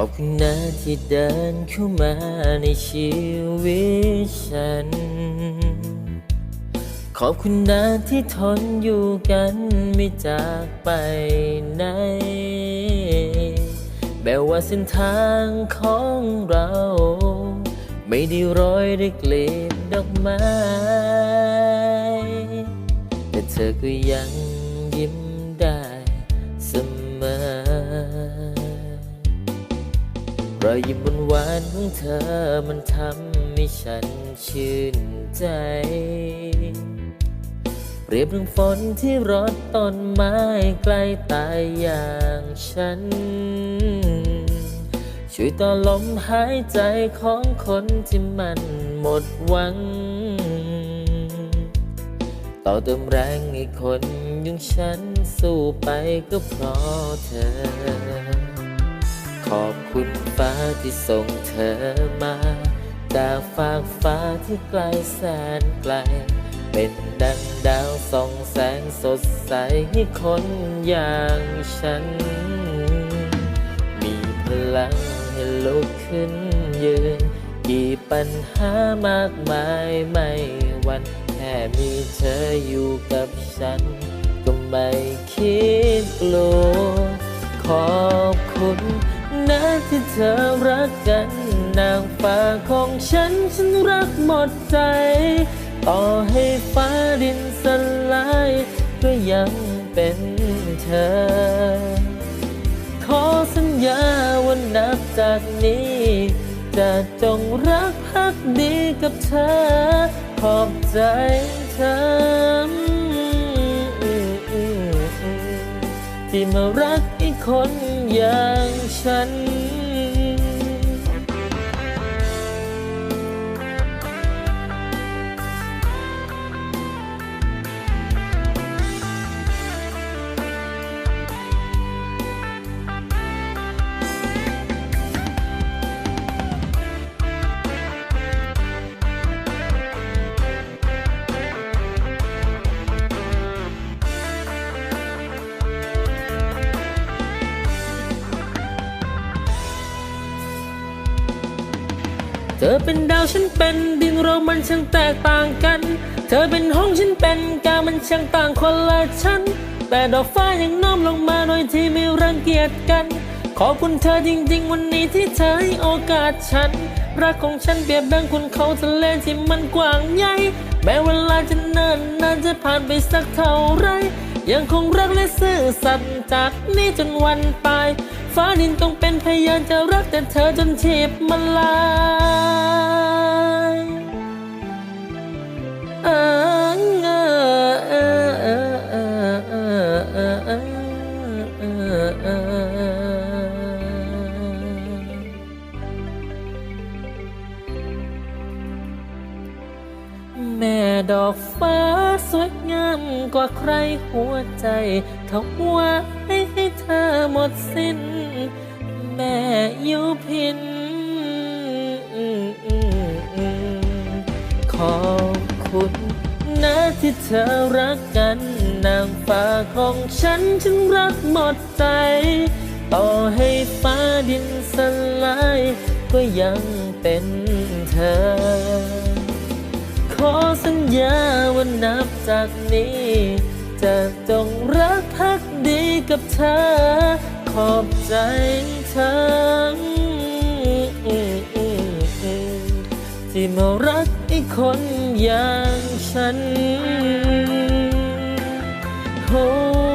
อบคุณนะที่เดินเข้ามาในชีวิตฉัน ขอบคุณนะที่ทนอยู่กันไม่จากไปไหน แม้ว่าเส้นทางของเรา ไม่ได้โรยด้วยกลีบดอกไม้ แต่เธอก็ยังยิ้มได้ รอยยิ้มหวานของเธอมันทำให้ฉันชื่นใจ เปรียบดังฝนที่รดต้นไม้ใกล้ตายอย่างฉัน ช่วยต่อลมหายใจของคนที่มันหมดหวัง ต่อเติมแรงให้คนอยังฉันสู้ไปก็เพราะเธอ ขอบคุณฟ้าที่ส่งเธอมาจากฝากฟ้าที่ไกลแสนไกล เป็นดังดาวส่องแสงสดใสให้คนอย่างฉัน มีพลังให้ลุกขึ้นยืน กี่ปัญหามากมายไม่วันแค่มีเธออยู่กับฉัน ก็ไม่คิดกลัว อรักกันนางฟ้าของฉันฉันรักหมดใจ ต่อให้ฟ้าดินสลาย ก็ยังเป็นเธอ ขอสัญญาว่านับจากนี้ จะจงรักภักดีกับเธอ ขอบใจเธอที่มารักอีกคนอย่างฉัน เธอเป็นดาวฉันเป็นดินเรามันช่างแตกต่างกัน เธอเป็นห้องฉันเป็นกามันช่างต่างคนละชั้น แต่ดอกฟ้ายังน้อมลงมาโดยที่ไม่รังเกียจกัน ขอบคุณเธอจริงๆ วันนี้ที่เธอให้โอกาสฉัน รักของฉันเปรียบดังคุณเขาทะเลที่มันกว้างใหญ่แม้เวลาจะเนิ่นนานจะผ่านไปสักเท่าไร ยังคงรักและซื่อสัตย์จากนี้จนวันตาย ฟ้าดินต้องเป็นพยานจะรักแต่เธอจนชีพมันลายอ่าอ่าอ่าอ่าอ่าอ่าอ่าอ่าอ่าแม่ดอกฟ้าสวยงามกว่าใครหัวใจเท่าว่าใให้เธอหมดสิ้น แม่ยูพิน ขอบคุณนะที่เธอรักกัน นางฟ้าของฉันฉันรักหมดใจ ต่อให้ฟ้าดินสลาย ก็ยังเป็นเธอ ขอสัญญาว่านับจากนี้ จะจงรักพักดีกับเธอ ขอบใจเธอ ที่มารักอีกคนอย่างฉันโอ้